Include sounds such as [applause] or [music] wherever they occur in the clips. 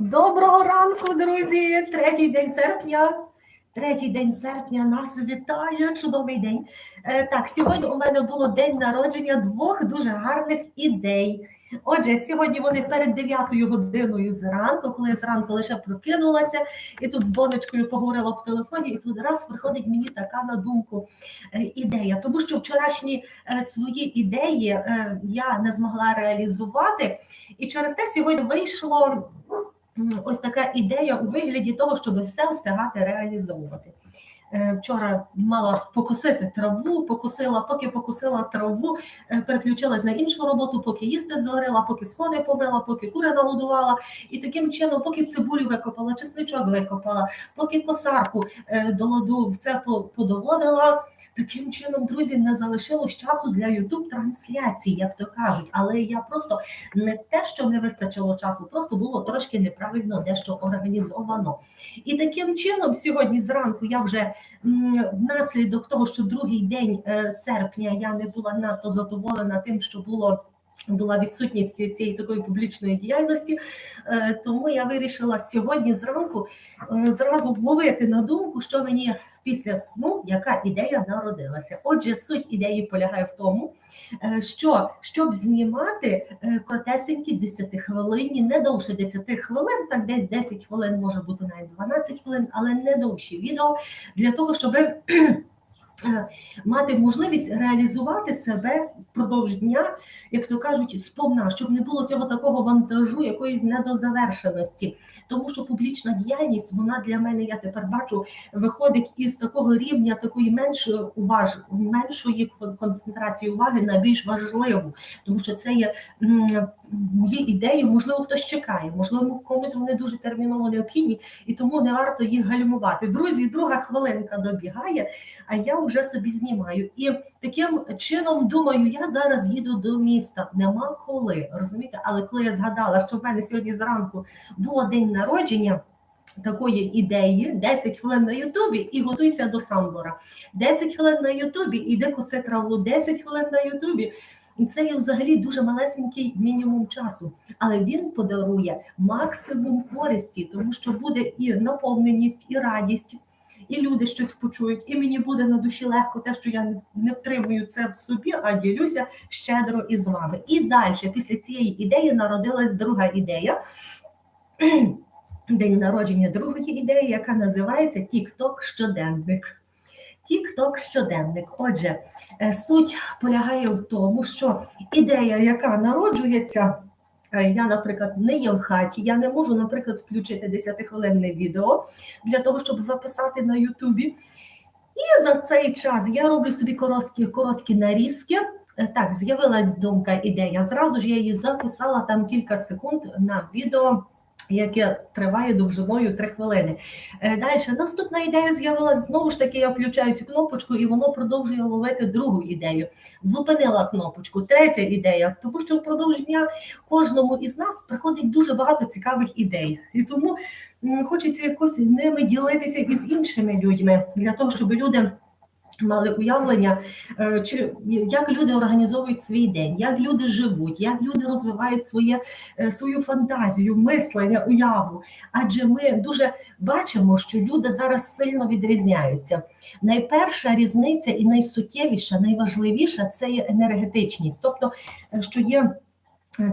Доброго ранку, друзі! Третій день серпня. Третій день серпня нас вітає. Чудовий день. Е, Так, сьогодні у мене було день народження двох дуже гарних ідей. Отже, сьогодні вони перед 9 годиною зранку, коли я зранку лише прокинулася, і тут з донечкою поговорила по телефоні, і тут раз приходить мені така на думку е, ідея. Тому що вчорашні е, свої ідеї я не змогла реалізувати, і через те сьогодні вийшло ось така ідея у вигляді того, щоб все встигати реалізовувати. Е, Вчора мала покосити траву, покосила, поки покосила траву, е, переключилась на іншу роботу, поки їсти зварила, поки сходи помила, поки кури нагодувала. І таким чином, поки цибулю викопала, чесничок викопала, поки косарку е, до ладу все подоводила. Таким чином, друзі, не залишилось часу для youtube трансляції, як то кажуть. Але я просто не те, що не вистачило часу, просто було трошки неправильно дещо організовано. І таким чином, сьогодні зранку я вже внаслідок того, що другий день е, серпня я не була надто задоволена тим, що було. Була відсутність цієї такої публічної діяльності, е, тому я вирішила сьогодні зранку е, зразу вловити на думку, що мені після сну яка ідея народилася. Отже, суть ідеї полягає в тому, е, що щоб знімати е, коротесенькі 10 хвилинні, не довше 10 хвилин, так десь 10 хвилин може бути навіть 12 хвилин, але не довші відео для того, щоб мати можливість реалізувати себе впродовж дня, як то кажуть, сповна, щоб не було цього такого вантажу, якоїсь недозавершеності. Тому що публічна діяльність, вона для мене, я тепер бачу, виходить із такого рівня такої меншої уваж, меншої концентрації уваги на більш важливу, тому що це є мої ідеї, можливо, хтось чекає, можливо, комусь вони дуже терміново необхідні, і тому не варто їх гальмувати. Друзі, друга хвилинка добігає, а я вже собі знімаю. І таким чином думаю, я зараз їду до міста. Нема коли, розумієте? Але коли я згадала, що в мене сьогодні зранку було день народження. Такої ідеї 10 хвилин на Ютубі і готуйся до самбора. 10 хвилин на Ютубі, іди коси траву, 10 хвилин на Ютубі. І це є взагалі дуже малесенький мінімум часу, але він подарує максимум користі, тому що буде і наповненість, і радість, і люди щось почують, і мені буде на душі легко те, що я не- втримую це в собі, а ділюся щедро із вами. І далі, після цієї ідеї, народилась друга ідея. [clears throat] День народження другої ідеї, яка називається TikTok щоденник. TikTok щоденник. Отже, е, суть полягає в тому, що ідея, яка народжується, е, я, наприклад, не є в хаті, я не можу, наприклад, включити 10-хвилинне відео для того, щоб записати на Ютубі. І за цей час я роблю собі короткі, короткі нарізки. Е, Так, з'явилась думка, ідея. Зразу ж я її записала там кілька секунд на відео, яке триває довжиною 3 хвилини. Далі наступна ідея з'явилася знову ж таки. Я включаю цю кнопочку, і воно продовжує ловити другу ідею. Зупинила кнопочку, третя ідея, тому що впродовж дня кожному із нас приходить дуже багато цікавих ідей, і тому хочеться якось ними ділитися із іншими людьми для того, щоб люди. Мали уявлення, е, чи як люди організовують свій день, як люди живуть, як люди розвивають своє, е, свою фантазію, мислення, уяву. Адже ми дуже бачимо, що люди зараз сильно відрізняються. Найперша різниця і найсуттєвіша, найважливіша це є енергетичність, тобто, е, що є.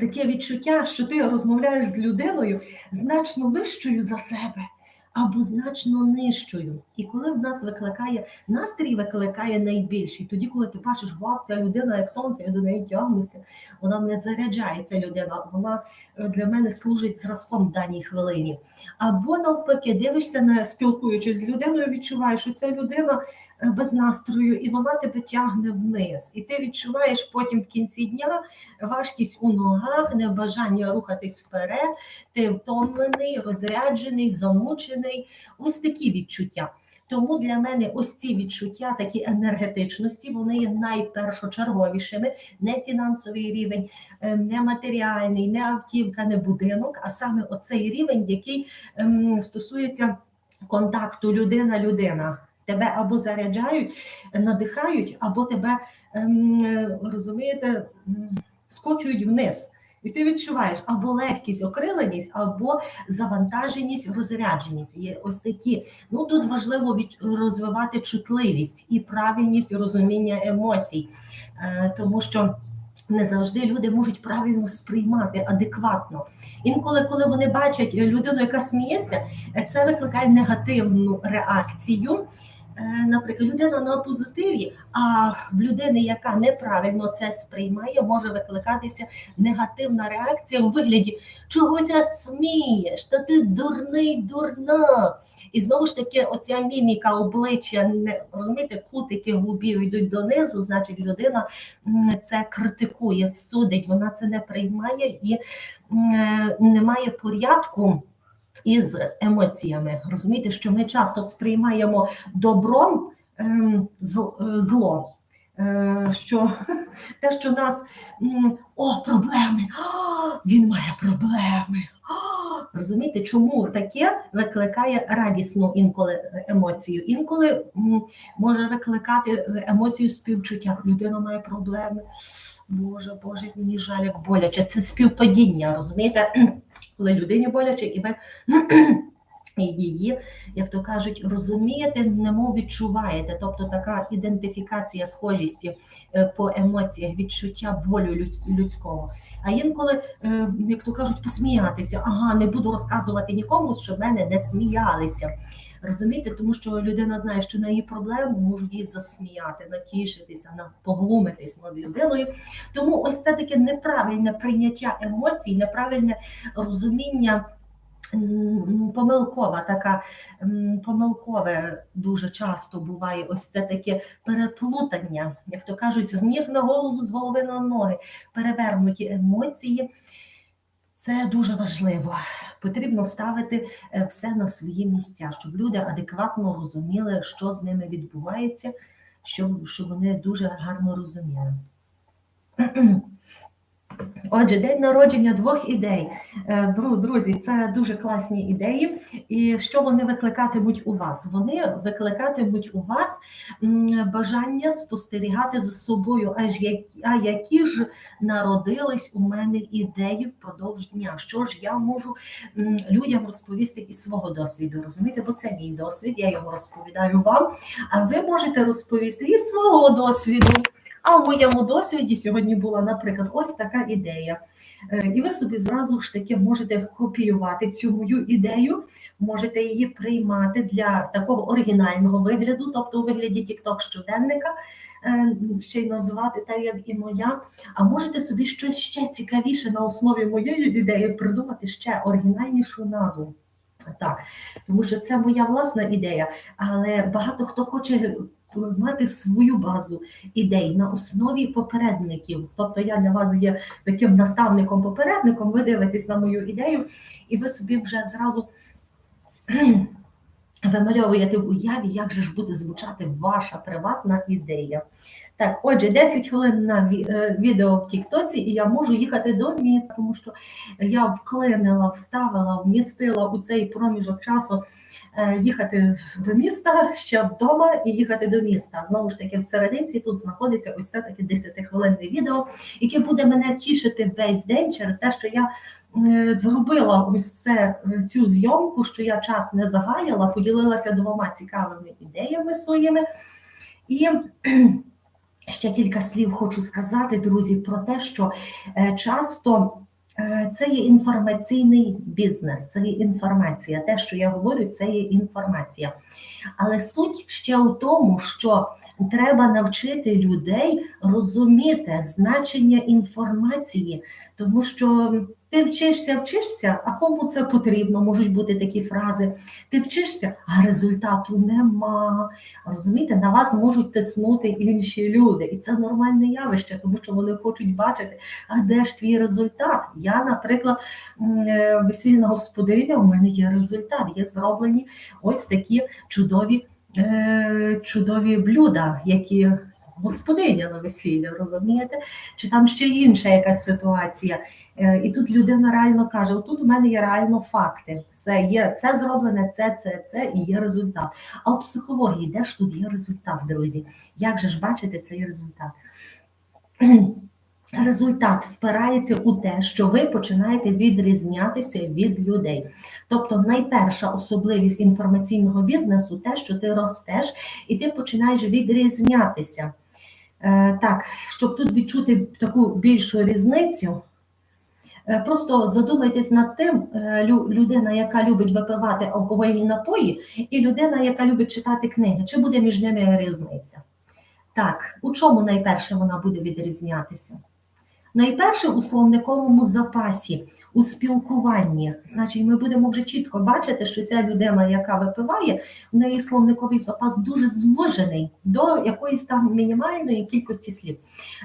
Таке відчуття, що ти розмовляєш з людиною значно вищою за себе або значно нижчою. І коли в нас викликає настрій, викликає найбільший. Тоді, коли ти бачиш, вау, ця людина як сонце, я до неї тягнуся, вона мене заряджає, ця людина, вона е, для мене служить зразком в даній хвилині. Або навпаки, дивишся на спілкуючись з людиною, відчуваєш, що ця людина без настрою, і вона тебе тягне вниз. І ти відчуваєш потім в кінці дня важкість у ногах, небажання рухатись вперед, ти втомлений, розряджений, замучений. Ось такі відчуття. Тому для мене ось ці відчуття, такі енергетичності, вони є найпершочерговішими, не фінансовий рівень, е, не матеріальний, не автівка, не будинок, а саме оцей рівень, який ем, стосується контакту людина-людина. Тебе або заряджають, надихають, або тебе ем, розумієте, скочують вниз. І ти відчуваєш або легкість, окриленість, або завантаженість, розрядженість. Є ось такі. Ну тут важливо від, розвивати чутливість і правильність розуміння емоцій, е, тому що. Не завжди люди можуть правильно сприймати адекватно. Інколи, коли вони бачать людину, яка сміється, це викликає негативну реакцію. Е, Наприклад, людина на позитиві, а в людини, яка неправильно це сприймає, може викликатися негативна реакція у вигляді чогось смієш, та ти дурний, дурна. І знову ж таки, оця міміка обличчя, не розумієте, кутики губів йдуть донизу, значить, людина це критикує, судить, вона це не приймає і е, немає порядку. Із емоціями розумієте, що ми часто сприймаємо добром ем, е, зло. Е, що [laughs] те, що нас о, проблеми, а, він має проблеми. Розумієте, чому таке викликає радісну інколи емоцію? Інколи може викликати емоцію співчуття. Людина має проблеми. Боже, Боже, мені жаль, як боляче. Це співпадіння, розумієте? Коли людині боляче, і ви [clears throat] її, як то кажуть, розумієте, немов відчуваєте. Тобто така ідентифікація схожісті е, по емоціях, відчуття болю людсь- людського. А інколи, е, як то кажуть, посміятися. Ага, не буду розказувати нікому, щоб мене не сміялися. Розумієте, тому що людина знає, що на її проблему можуть її засміяти, натішитися, на поглумитись над людиною. Тому ось це таке неправильне прийняття емоцій, неправильне розуміння. ну, Помилкова така помилкове дуже часто буває ось це таке переплутання, як то кажуть, з ніг на голову, з голови на ноги, перевернуті емоції. Це дуже важливо. Потрібно ставити е, все на свої місця, щоб люди адекватно розуміли, що з ними відбувається, щоб, щоб вони дуже гарно розуміли. [clears throat] Отже, день народження двох ідей. Е, Друзі, це дуже класні ідеї. І що вони викликатимуть у вас? Вони викликатимуть у вас бажання спостерігати за собою, аж які, а які ж народились у мене ідеї впродовж дня. Що ж я можу людям розповісти із свого досвіду? Розумієте, бо це мій досвід, я його розповідаю вам. А ви можете розповісти із свого досвіду. А в моєму досвіді сьогодні була, наприклад, ось така ідея. Е, І ви собі зразу ж таки можете копіювати цю мою ідею, можете її приймати для такого оригінального вигляду, тобто у вигляді TikTok щоденника, е, ще й назвати так, як і моя. А можете собі щось ще цікавіше на основі моєї ідеї придумати ще оригінальнішу назву. Так, тому що це моя власна ідея, але багато хто хоче мати свою базу ідей на основі попередників. Тобто я для вас є таким наставником-попередником, ви дивитесь на мою ідею, і ви собі вже зразу [clears throat] вимальовуєте в уяві, як же ж буде звучати ваша приватна ідея. Так, отже, 10 хвилин на е, відео в Тіктоці, і я можу їхати до міста, тому що я вклинила, вставила, вмістила у цей проміжок часу їхати до міста ще вдома і їхати до міста. Знову ж таки, в серединці тут знаходиться ось це таке 10-хвилинне відео, яке буде мене тішити весь день через те, що я е, зробила ось це е, цю зйомку, що я час не загаяла, поділилася двома цікавими ідеями своїми. І [clears throat] ще кілька слів хочу сказати, друзі, про те, що е, часто е, це є інформаційний бізнес, це є інформація. Те, що я говорю, це є інформація. Але суть ще у тому, що треба навчити людей розуміти значення інформації, тому що ти вчишся, вчишся, а кому це потрібно? Можуть бути такі фрази. Ти вчишся, а результату нема. Розумієте, на вас можуть тиснути інші люди, і це нормальне явище, тому що вони хочуть бачити, а де ж твій результат? Я, наприклад, е, весільна господиня, у мене є результат, є зроблені ось такі чудові, е, чудові блюда, які господиня на весіллі, розумієте? Чи там ще інша якась ситуація? Е, І тут людина реально каже: тут у мене є реально факти. Це є це зроблене, це, це, це і є результат. А у психології де ж тут є результат, друзі? Як же ж бачите цей результат? [clears throat] результат впирається у те, що ви починаєте відрізнятися від людей. Тобто, найперша особливість інформаційного бізнесу те, що ти ростеш і ти починаєш відрізнятися. Е, Так, щоб тут відчути таку більшу різницю. е, Просто задумайтесь над тим, е, людина, яка любить випивати алкогольні напої, і людина, яка любить читати книги, чи буде між ними різниця? Так, у чому найперше вона буде відрізнятися? Найперше у словниковому запасі, у спілкуванні. Значить, ми будемо вже чітко бачити, що ця людина, яка випиває, в неї словниковий запас дуже звужений до якоїсь там мінімальної кількості слів.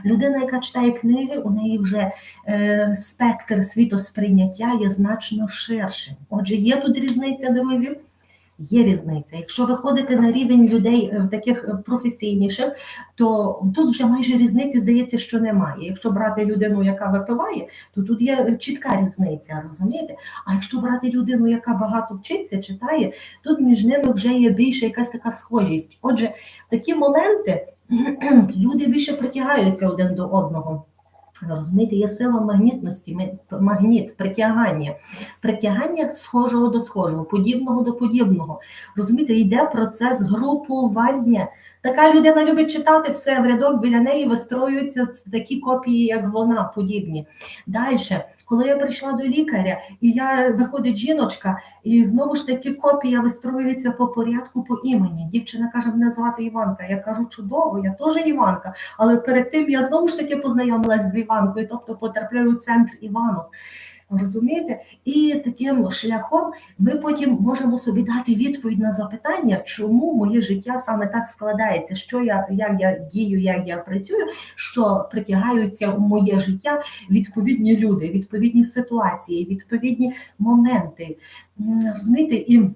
Людина, яка читає книги, у неї вже е, спектр світосприйняття є значно ширшим. Отже, є тут різниця, друзі. Є різниця. Якщо ви ходите на рівень людей е, таких е, професійніших, то тут вже майже різниці здається, що немає. Якщо брати людину, яка випиває, то тут є чітка різниця, розумієте? А якщо брати людину, яка багато вчиться, читає, тут між ними вже є більше якась така схожість. Отже, такі моменти [clears throat] люди більше притягаються один до одного. Розумієте, є сила магнітності, магніт, притягання, притягання схожого до схожого, подібного до подібного. Розумієте, йде процес групування. Така людина любить читати все в рядок, біля неї вистроюються такі копії, як вона, подібні. Далі, коли я прийшла до лікаря, і я виходить жіночка, і знову ж таки копія вистроюється по порядку по імені. Дівчина каже, мене звати Іванка. Я кажу, чудово, я теж Іванка. Але перед тим я знову ж таки познайомилася з Іванкою, тобто потрапляю у центр Іванок. Розумієте? І таким шляхом ми потім можемо собі дати відповідь на запитання, чому моє життя саме так складається, що я, як я дію, як я працюю, що притягаються в моє життя відповідні люди, відповідні ситуації, відповідні моменти. Розумієте, і.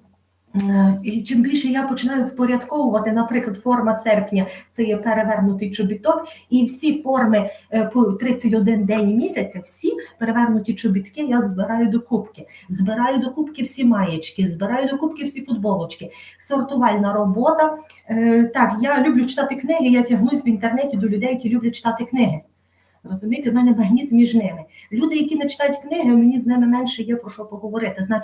Е, І чим більше я починаю впорядковувати, наприклад, форма серпня це є перевернутий чобіток, і всі форми е, по 31 день місяця, всі перевернуті чобітки я збираю до кубки. Збираю до кубки всі маєчки, збираю до кубки всі футболочки. Сортувальна робота. Е, Так, я люблю читати книги, я тягнусь в інтернеті до людей, які люблять читати книги. Розумієте, в мене магніт між ними. Люди, які не читають книги, мені з ними менше є про що поговорити.